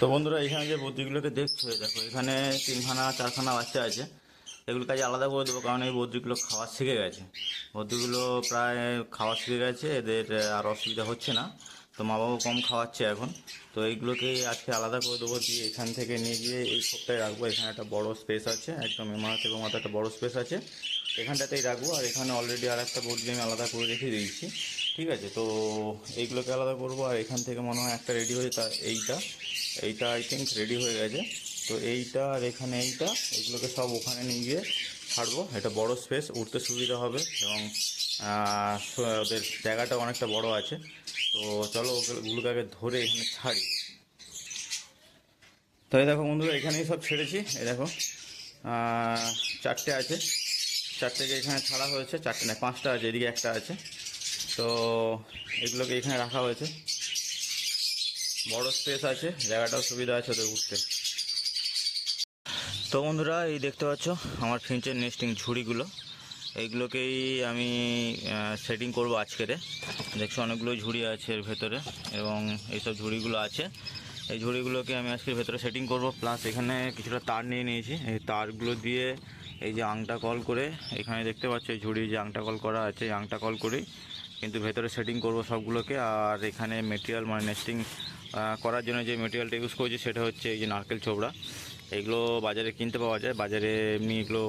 তো বন্ধুরা, এখানে যে বদ্রিগুলোকে দেখছ দেখো, এখানে তিনখানা, চারখানা বাচ্চা আছে। এগুলো কাজে আলাদা করে দেবো, কারণ এই বদ্রিগুলো খাওয়া শিখে গেছে। বদ্রিগুলো প্রায় খাওয়া শিখে গেছে, এদের আর অসুবিধা হচ্ছে না। তো মা বাবা কম খাওয়াচ্ছে এখন। তো এইগুলোকে আজকে আলাদা করে দেবো, দিয়ে এখান থেকে নিয়ে গিয়ে এই খোপটায় রাখব। এখানে একটা বড় স্পেস আছে, একদম এমার থেকে মাথা একটা বড় স্পেস আছে। এখানটাতেই রাখব, আর এখানে অলরেডি আর একটা বদ্রি আমি আলাদা করে রেখে দিয়েছি। ঠিক আছে, তো এইগুলোকে আলাদা করব, আর এখান থেকে মনে হয় একটা রেডি হয়ে তা এইটা। এইটা আই থিঙ্ক রেডি হয়ে গেছে। তো এইটা আর এখানে এইটা, এগুলোকে সব ওখানে নিয়ে গিয়ে ছাড়বো। এটা বড় স্পেস উঠতে সুবিধা হবে এবং ওদের জায়গাটা অনেকটা বড় আছে। তো চলো ওগুলো- ওগুলোকে আগে ধরে এখানে ছাড়ি। তো এই দেখো বন্ধুরা, এখানেই সব ছেড়েছি। এই দেখো চারটে আছে। চারটেকে এখানে ছাড়া হয়েছে। চারটে না, পাঁচটা আছে, এদিকে একটা আছে। তো এগুলোকে এখানে রাখা হয়েছে। বড় স্পেস আছে, জায়গাটাও সুবিধা আছে ওদের উঠতে তো বন্ধুরা, এই দেখতে পাচ্ছ আমার ফিঞ্চের নেস্টিং ঝুড়িগুলো। এইগুলোকেই আমি সেটিং করব আজকেরে। দেখছ অনেকগুলো ঝুড়ি আছে এর ভেতরে এবং এইসব ঝুড়িগুলো আছে। এই ঝুড়িগুলোকে আমি আজকের ভেতরে সেটিং করব। প্লাস এখানে কিছুটা তার নিয়ে নিয়েছি। এই তারগুলো দিয়ে এই যে আংটা কল করে, এখানে দেখতে পাচ্ছ এই ঝুড়ি যে আংটা কল করা আছে, এই আংটা কল করেই কিন্তু ভেতরে সেটিং করব সবগুলোকে। আর এখানে মেটেরিয়াল মানে নেস্টিং করার জন্য যে মেটেরিয়ালটা ইউজ করছি সেটা হচ্ছে এই যে নারকেল ছোবড়া। এগুলো বাজারে কিনতে পাওয়া যায়। বাজারে এমনি এগুলো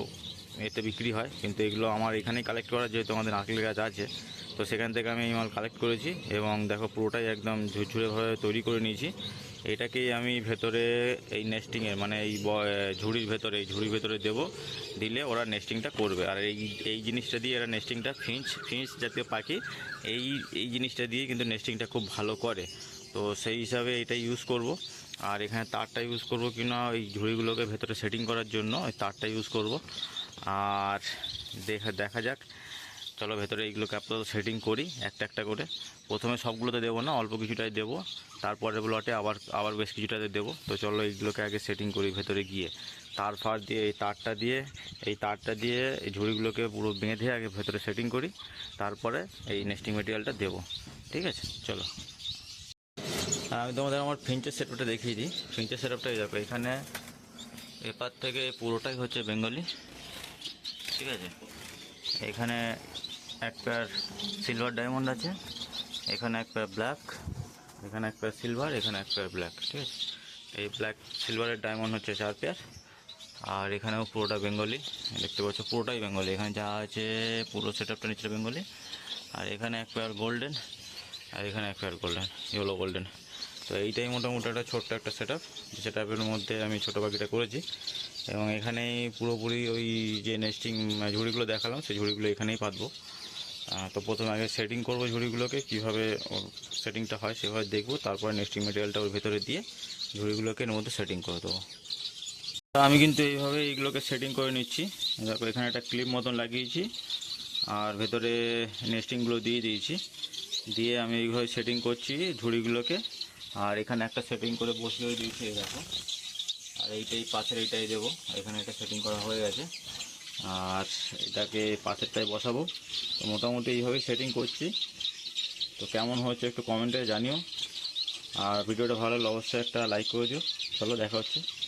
এতে বিক্রি হয়। কিন্তু এগুলো আমার এখানেই কালেক্ট করা, যেহেতু আমাদের নারকেল গাছ আছে। তো সেখান থেকে আমি এই মাল কালেক্ট করেছি এবং দেখো পুরোটাই একদম ঝুরঝুরেভাবে তৈরি করে নিয়েছি। এটাকেই আমি ভেতরে এই নেস্টিংয়ের মানে এই ঝুড়ির ভেতরে, এই ঝুড়ির ভেতরে দেবো, দিলে ওরা নেস্টিংটা করবে। আর এই এই জিনিসটা দিয়ে এরা নেস্টিংটা ফিঞ্চ ফিঞ্চ জাতীয় পাখি, এই এই জিনিসটা দিয়ে কিন্তু নেস্টিংটা খুব ভালো করে। তো সেই হিসাবে এটা ইউজ করব। আর এখানে তারটা ইউজ করব কিনা ওই ঝুড়িগুলোকে ভেতরে সেটিং করার জন্য, ওই তারটা ইউজ করব। আর দেখা দেখা যাক। চলো ভেতরে এইগুলোকে আপাতত সেটিং করি, একটা একটা করে। প্রথমে সবগুলোতে দেবো না, অল্প কিছুটাই দেবো। তারপরের ব্লটে আবার আবার বেশ কিছুটাতে দেবো। তো চলো এইগুলোকে আগে সেটিং করি ভেতরে গিয়ে। তার ফার দিয়ে এই তারটা দিয়ে, এই তারটা দিয়ে এই ঝুড়িগুলোকে পুরো বেঁধে আগে ভেতরে সেটিং করি। তারপরে এই নেস্টিং মেটেরিয়ালটা দেবো। ঠিক আছে? চলো। আর আমি তোমাদের আমার ফিঞ্চের সেটআপটা দেখিয়ে দিই। ফিঞ্চের সেটআপটা দেখো, এখানে এপার থেকে পুরোটাই হচ্ছে বেঙ্গলি। ঠিক আছে? এখানে এক পেয়ার সিলভার ডায়মন্ড আছে। এখানে এক পেয়ার ব্ল্যাক এখানে এক পেয়ার সিলভার এখানে এক পেয়ার ব্ল্যাক ঠিক আছে? এই ব্ল্যাক সিলভারের ডায়মন্ড হচ্ছে চার পেয়ার আর এখানেও পুরোটা বেঙ্গলি দেখতে পাচ্ছ পুরোটাই বেঙ্গলি এখানে যা আছে, পুরো সেটআপটা নিচে বেঙ্গলি আর এখানে এক পেয়ার গোল্ডেন আর এখানে এক পেয়ার গোল্ডেন ইয়েলো গোল্ডেন তো এইটাই মোটামুটি একটা ছোট্ট একটা সেট আপ যে সেট আপের মধ্যে আমি ছোটো পাখিটা করেছি। এবং এখানেই পুরোপুরি ওই যে নেস্টিং ঝুড়িগুলো দেখালাম, সেই ঝুড়িগুলো এখানেই পাতবো। তো প্রথমে আগে সেটিং করব ঝুড়িগুলোকে, কীভাবে সেটিংটা হয় সেভাবে দেখব, তারপরে নেস্টিং মেটেরিয়ালটা ওর ভেতরে দিয়ে ঝুড়িগুলোকে এর মধ্যে সেটিং করে দেবো। তা আমি কিন্তু এইভাবে এইগুলোকে সেটিং করে নিচ্ছি। দেখো, এখানে একটা ক্লিপ মতন লাগিয়েছি, আর ভেতরে নেস্টিংগুলো দিয়ে দিয়েছি। দিয়ে আমি এইভাবে সেটিং করছি ঝুড়িগুলোকে, আর এখানে একটা সেটিং করে বসিয়ে দিয়েছি, এই দেখো। আর এইটাই পাশের এইটাই দেবো, এখানে একটা সেটিং করা হয়ে গেছে। আর এটাকে পাশেরটায় বসাবো। তো মোটামুটি এইভাবেই সেটিং করছি। তো কেমন হয়েছে একটু কমেন্টে জানিও। আর ভিডিওটা ভালো লাগলে অবশ্যই একটা লাইক করে দিও চলো দেখা হচ্ছে।